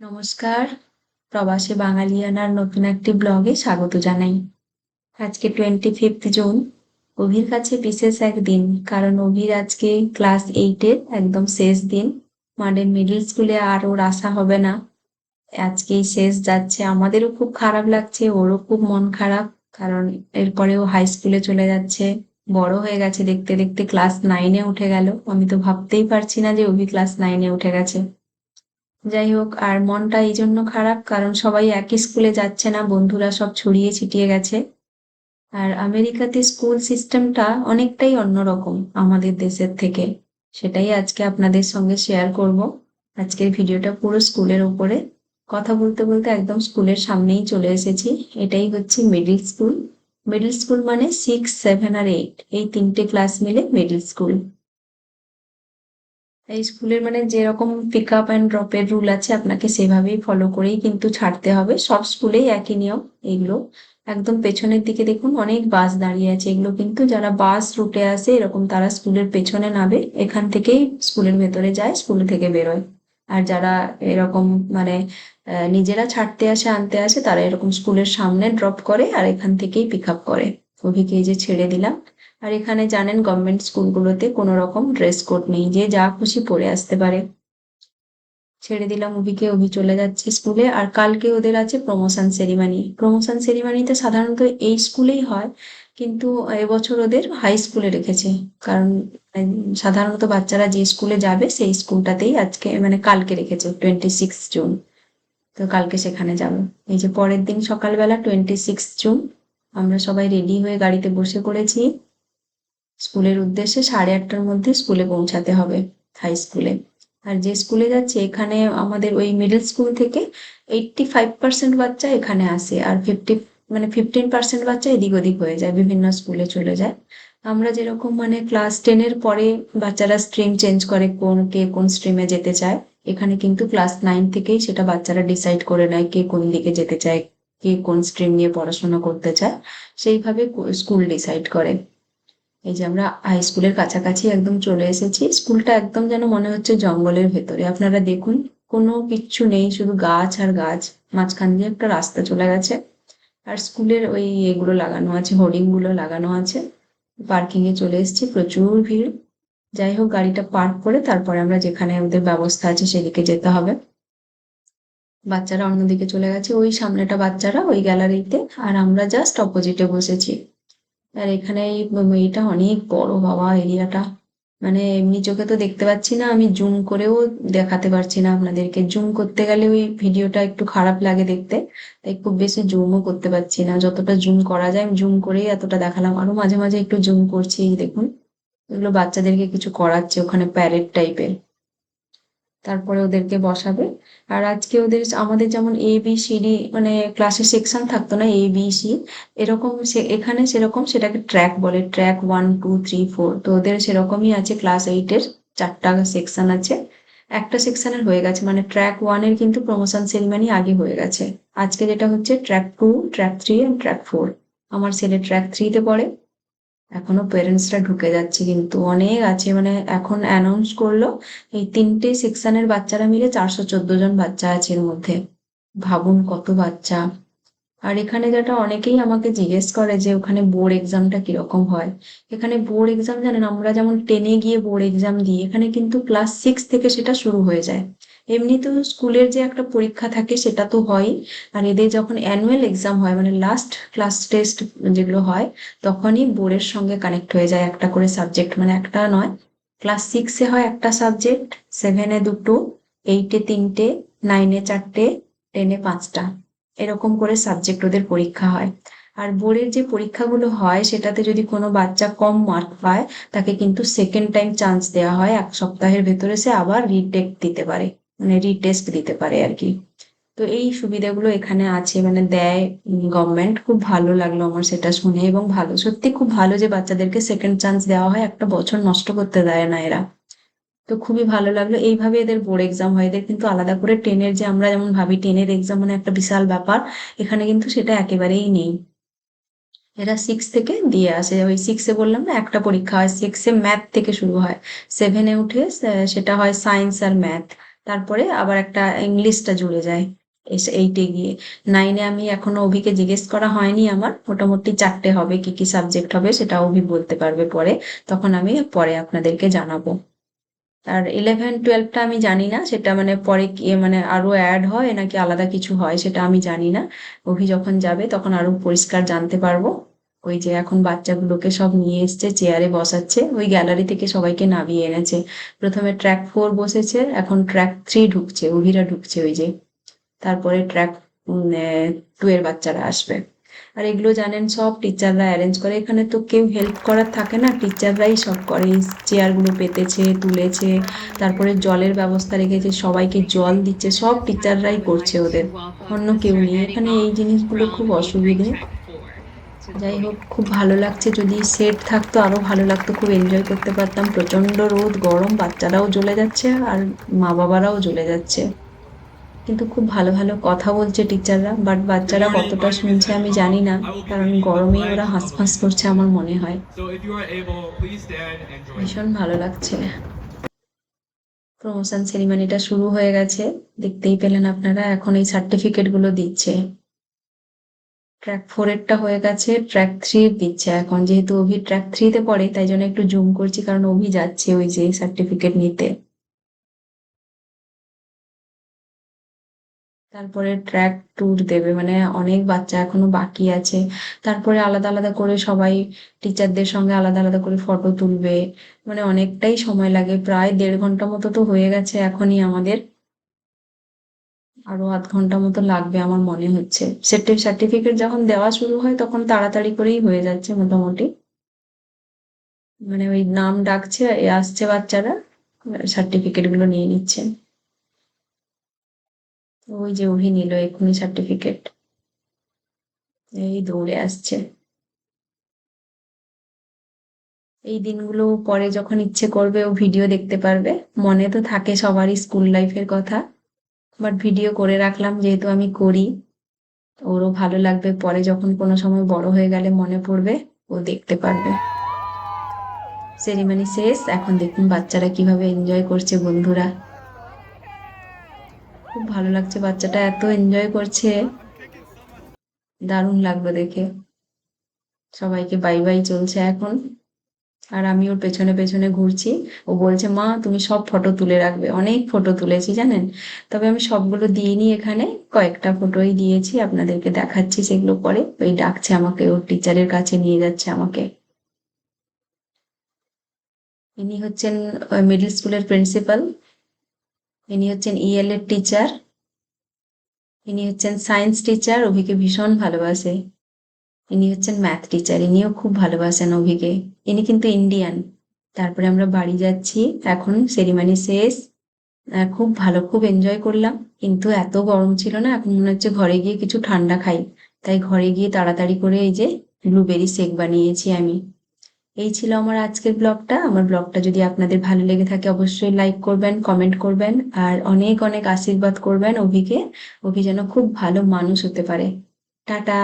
নমস্কার। প্রবাসে বাঙালিয়ানার নতুন একটি ব্লগে স্বাগত জানাই। আজকে টোয়েন্টি ফিফথ জুন। অভির কাছে বিশেষ এক দিন কারণ অভির আজকে ক্লাস এইটের একদম শেষ দিন। মানে মিডল স্কুলে আর ওর আসা হবে না। আজকেই শেষ যাচ্ছে। আমাদেরও খুব খারাপ লাগছে, ওরও খুব মন খারাপ, কারণ এরপরে ও হাই স্কুলে চলে যাচ্ছে। বড় হয়ে গেছে, দেখতে দেখতে ক্লাস নাইনে উঠে গেল। আমি তো ভাবতেই পারছি না যে অভি ক্লাস নাইনে উঠে গেছে। যাই হোক, আর মনটা এই জন্য খারাপ, কারণ সবাই একই স্কুলে যাচ্ছে না, বন্ধুরা সব ছড়িয়ে ছিটিয়ে গেছে। আর আমেরিকাতে স্কুল সিস্টেমটা অনেকটাই অন্যরকম আমাদের দেশের থেকে। সেটাই আজকে আপনাদের সঙ্গে শেয়ার করব। আজকের ভিডিওটা পুরো স্কুলের উপরে কথা বলতে বলতে একদম স্কুলের সামনেই চলে এসেছি। এটাই হচ্ছে মিডিল স্কুল মিডল স্কুল মানে সিক্স সেভেন আর এইট এই তিনটে ক্লাস মিলে মিডিল স্কুল এই স্কুলের মানে যেরকম পিক আপ অ্যান্ড ড্রপের রুল আছে, আপনাকে সেভাবেই ফলো করেই কিন্তু ছাড়তে হবে। সব স্কুলেই একই নিয়ম এগুলো। একদম পেছনের দিকে দেখুন, অনেক বাস দাঁড়িয়ে আছে। এগুলো কিন্তু যারা বাস রুটে আসে, এরকম তারা স্কুলের পেছনে নামে, এখান থেকেই স্কুলের ভেতরে যায়, স্কুল থেকে বেরোয়। আর যারা এরকম মানে নিজেরা ছাড়তে আসে, আনতে আসে, তারা এরকম স্কুলের সামনে ড্রপ করে আর এখান থেকেই পিক আপ করে। অভিকে এই যে ছেড়ে দিলাম। আর এখানে জানেন গভর্নমেন্ট স্কুলগুলোতে কোনো রকম ড্রেস কোড নেই, যে যা খুশি পরে আসতে পারে। ছেড়ে দিলাম, অভিকে। অভি চলে যাচ্ছে স্কুলে আর কালকে ওদের আছে প্রমোশন সেরিমানি প্রমোশন সেরিমানিতে সাধারণত এই স্কুলেই হয়, কিন্তু এবছর ওদের হাই স্কুলে রেখেছে। কারণ সাধারণত বাচ্চারা যে স্কুলে যাবে, সেই স্কুলটাতেই আজকে মানে কালকে রেখেছে টোয়েন্টি সিক্স জুন তো কালকে সেখানে যাব। এই যে পরের দিন সকালবেলা টোয়েন্টি সিক্স জুন আমরা সবাই রেডি হয়ে গাড়িতে বসে পড়েছি। স্কুলের উদ্দেশ্যে সাড়ে আটটার মধ্যে স্কুলে পৌঁছাতে হবে হাই স্কুলে আর যে স্কুলে যাচ্ছে, এখানে আমাদের ওই মিডল স্কুল থেকে এইটটি ফাইভ পার্সেন্ট বাচ্চা এখানে আসে আর ফিফটি মানে ফিফটিন পার্সেন্ট বাচ্চা এদিক ওদিক হয়ে যায়, বিভিন্ন স্কুলে চলে যায়। আমরা যেরকম মানে ক্লাস টেনের পরে বাচ্চারা স্ট্রিম চেঞ্জ করে কোন কে কোন স্ট্রিমে যেতে চায়, এখানে কিন্তু ক্লাস নাইন থেকেই সেটা বাচ্চারা ডিসাইড করে নেয় কে কোন দিকে যেতে চায়। কে কোন স্ট্রিম নিয়ে পড়াশোনা করতে চায়, সেইভাবে স্কুল ডিসাইড করে। এই যে আমরা হাই স্কুলের কাছাকাছি একদম চলে এসেছি, স্কুলটা একদম যেন মনে হচ্ছে জঙ্গলের ভেতরে। আপনারা দেখুন, কোনো কিচ্ছু নেই, শুধু গাছ আর গাছ, মাঝখান দিয়ে একটা রাস্তা চলে গেছে। আর স্কুলের ওই এগুলো লাগানো আছে হোর্ডিংগুলো লাগানো আছে। পার্কিং এ চলে এসেছি, প্রচুর ভিড়। যাই হোক, গাড়িটা পার্ক করে তারপরে আমরা যেখানে ওদের ব্যবস্থা আছে সেদিকে যেতে হবে। বাচ্চারা অন্যদিকে চলে গেছে, ওই সামনেটা বাচ্চারা ওই গ্যালারিতে। আর আমরা জাস্ট অপোজিটে বসেছি। আর এখানে এটা অনেক বড়, বাবা, এরিয়াটা। মানে এমনি চোখে তো দেখতে পাচ্ছি না, আমি জুম করেও দেখাতে পারছি না আপনাদেরকে। জুম করতে গেলে ওই ভিডিওটা একটু খারাপ লাগে দেখতে, তাই খুব বেশি জুমও করতে পারছি না। যতটা জুম করা যায়, আমি জুম করেই এতটা দেখালাম। আরও মাঝে মাঝে একটু জুম করছি, দেখুন। এগুলো বাচ্চাদেরকে কিছু করাচ্ছে ওখানে প্যারেড টাইপের তারপরে ওদেরকে বসাবে। আর আজকে ওদের আমাদের যেমন এ বি সি ডি মানে ক্লাসের সেকশন থাকতো না এ বি সি এরকম এখানে সেরকম সেটাকে ট্র্যাক বলে track one two three four তো ওদের সেরকমই আছে ক্লাস এইটের চারটা সেকশন আছে। একটা সেকশনের হয়ে গেছে মানে ট্র্যাক ওয়ানের কিন্তু প্রমোশন সেরিমানি আগে হয়ে গেছে। আজকে যেটা হচ্ছে track two track three and track four আমার ছেলে ট্র্যাক থ্রিতে পড়ে। এখনও প্যারেন্টসরা ঢুকে যাচ্ছে কিন্তু অনেক আছে। মানে এখন অ্যানাউন্স করল এই তিনটে সেকশনের বাচ্চারা মিলে চারশো চোদ্দ জন বাচ্চা আছে এর মধ্যে। ভাবুন কত বাচ্চা। আর এখানে যেটা অনেকেই আমাকে জিজ্ঞেস করে যে ওখানে বোর্ড এক্সামটা কীরকম হয়? এখানে বোর্ড এক্সাম জানেন, আমরা যেমন টেনে গিয়ে বোর্ড এক্সাম দিই, এখানে কিন্তু ক্লাস সিক্স থেকে সেটা শুরু হয়ে যায়। এমনিতেও স্কুলের যে একটা পরীক্ষা থাকে সেটা তো হয় আর এদের যখন অ্যানুয়াল এক্সাম হয় মানে লাস্ট ক্লাস টেস্ট যেগুলো হয়, তখনই বোর্ডের সঙ্গে কানেক্ট হয়ে যায় একটা করে সাবজেক্ট মানে একটা নয় ক্লাস সিক্সে হয় একটা সাবজেক্ট সেভেনে দুটো এইটে তিনটে নাইনে চারটে টেনে পাঁচটা। এরকম করে সাবজেক্ট ওদের পরীক্ষা হয়। আর বোর্ডের যে পরীক্ষাগুলো হয়, সেটাতে যদি কোনো বাচ্চা কম মার্ক পায়, তাকে কিন্তু সেকেন্ড টাইম চান্স দেওয়া হয়। এক সপ্তাহের ভেতরে সে আবার রিটেক দিতে পারে মানে রিটেস্ট দিতে পারে আর কি। তো এই সুবিধাগুলো এখানে আছে মানে দেয় গভর্নমেন্ট খুব ভালো লাগল আমার সেটা শুনে এবং ভালো, সত্যি খুব ভালো যে বাচ্চাদেরকে সেকেন্ড চান্স দেওয়া হয়। একটা বছর নষ্ট করতে দেয় না এরা। তো খুবই ভালো লাগল। এইভাবে এদের বোর্ড এক্সাম হয়। এদের কিন্তু আলাদা করে টেনের যে আমরা যেমন ভাবি টেনের এক্সাম মানে একটা বিশাল ব্যাপার। এখানে কিন্তু সেটা একেবারেই নেই। এরা সিক্স থেকে দিয়ে আসে। ওই সিক্সে বললাম না, একটা পরীক্ষা হয়। সিক্সে ম্যাথ থেকে শুরু হয়। সেভেনে উঠে সেটা হয় সায়েন্স আর ম্যাথ তারপরে আবার একটা ইংলিশটা জুড়ে যায় এইটে গিয়ে। নাইনে আমি এখনও অভিকে জিজ্ঞেস করা হয়নি আমার। মোটামুটি চারটে হবে, কি কি সাবজেক্ট হবে সেটা অভি বলতে পারবে পরে। তখন আমি পরে আপনাদেরকে জানাব। আর ইলেভেন টুয়েলভটা আমি জানি না, সেটা মানে পরে মানে আরও অ্যাড হয় নাকি আলাদা কিছু হয় সেটা আমি জানি না। অভি যখন যাবে তখন আরও পরিষ্কার জানতে পারব। ওই যে এখন বাচ্চাগুলোকে সব নিয়ে এসছে চেয়ারে বসাচ্ছে, ওই গ্যালারি থেকে সবাইকে নামিয়ে এনেছে। প্রথমে ট্র্যাক ফোর বসেছে, এখন ট্র্যাক থ্রি ঢুকছে, অভিরা ঢুকছে ওই যে। তারপরে ট্র্যাক টু এর বাচ্চারা আসবে। আর এগুলো জানেন, সব টিচাররা অ্যারেঞ্জ করে। এখানে তো কেউ হেল্প করার থাকে না টিচাররাই সব করে। চেয়ারগুলো পেতেছে, তুলেছে, তারপরে জলের ব্যবস্থা রেখেছে, সবাইকে জল দিচ্ছে, সব টিচাররাই করছে ওদের, অন্য কেউ নেই। এখানে এই জিনিসগুলো খুব অসুবিধে। যাই হোক, খুব ভালো লাগছে। যদি সেট থাকতো, আরও ভালো লাগতো। খুব এনজয় করতে পারতাম। প্রচণ্ড রোদ, গরম, বাচ্চারাও জ্বলে যাচ্ছে আর মা বাবারাও জ্বলে যাচ্ছে। কিন্তু খুব ভালো ভালো কথা বলছে টিচাররা বাট বাচ্চারা কতটা শুনছে আমি জানি না কারণ গরমে ওরা হাঁসফাঁস করছে আমার মনে হয়. ভীষণ ভালো লাগছে। প্রমোশন সেরিমানিটা শুরু হয়ে গেছে দেখতেই পেলেন আপনারা এখন এই সার্টিফিকেটগুলো দিচ্ছে। ট্র্যাক ফোর এরটা হয়ে গেছে ট্র্যাক থ্রি দিচ্ছে এখন যেহেতু অভি ট্র্যাক থ্রিতে পড়ে তাই জন্য একটু জুম করছি কারণ অভি যাচ্ছে ওই যে সার্টিফিকেট নিতে। তারপরে ট্র্যাক ট্যুর দেবে মানে অনেক বাচ্চা এখনও বাকি আছে। তারপরে আলাদা আলাদা করে সবাই টিচারদের সঙ্গে আলাদা আলাদা করে ফটো তুলবে। মানে অনেকটাই সময় লাগে, প্রায় দেড় ঘণ্টা মতো তো হয়ে গেছে এখনই আমাদের। আরও আধ ঘণ্টা মতো লাগবে আমার মনে হচ্ছে। সার্টিফিকেট যখন দেওয়া শুরু হয় তখন তাড়াতাড়ি করেই হয়ে যাচ্ছে মোটামুটি। মানে ওই নাম ডাকছে আসছে বাচ্চারা সার্টিফিকেটগুলো নিয়ে নিচ্ছে। ওই যে অভি নিল এক্ষুনি সার্টিফিকেট এই দৌড়ে আসছে। এই দিনগুলো পরে যখন ইচ্ছে করবে ও ভিডিও দেখতে পারবে। মনে তো থাকে সবারই স্কুল লাইফের কথা। বাট ভিডিও করে রাখলাম, যেহেতু আমি করি। ওরও ভালো লাগবে। পরে যখন কোনো সময় বড় হয়ে গেলে মনে পড়বে, ও দেখতে পারবে। সেরিমানি শেষ। এখন দেখুন বাচ্চারা কীভাবে এনজয় করছে বন্ধুরা। খুব ভালো লাগছে, বাচ্চাটা এত এনজয় করছে। দারুণ লাগবে দেখে। সবাইকে বাই বাই চলছে এখন। আর আমি ওর পেছনে পেছনে ঘুরছি। ও বলছে, মা, তুমি সব ফটো তুলে রাখবে। অনেক ফটো তুলেছি, জানেন? তবে আমি সবগুলো দিইনি এখানে। কয়েকটা ফটোই দিয়েছি, আপনাদেরকে দেখাচ্ছি সেগুলো পরে। ওই ডাকছে আমাকে, ওর টিচারের কাছে নিয়ে যাচ্ছে আমাকে। ইনি হচ্ছেন মিডল স্কুলের প্রিন্সিপাল ইনি হচ্ছেন ইএল এর টিচার ইনি হচ্ছেন সায়েন্স টিচার অভিকে ভীষণ ভালোবাসে। ইনি হচ্ছেন ম্যাথ টিচার ইনিও খুব ভালোবাসেন অভিকে। ইনি কিন্তু ইন্ডিয়ান তারপরে আমরা বাড়ি যাচ্ছি, এখন সেরিমানি শেষ। খুব ভালো, খুব এনজয় করলাম। কিন্তু এত গরম ছিল না, এখন মনে হচ্ছে ঘরে গিয়ে কিছু ঠান্ডা খাই। তাই ঘরে গিয়ে তাড়াতাড়ি করে এই যে ব্লুবেরি শেক বানিয়েছি আমি। এই ছিল আমার আজকের ব্লগটা। আমার ব্লগটা যদি আপনাদের ভালো লেগে থাকে, অবশ্যই লাইক করবেন কমেন্ট করবেন, আর অনেক অনেক আশীর্বাদ করবেন অভিকে। অভি যেন খুব ভালো মানুষ হতে পারে। টাটা!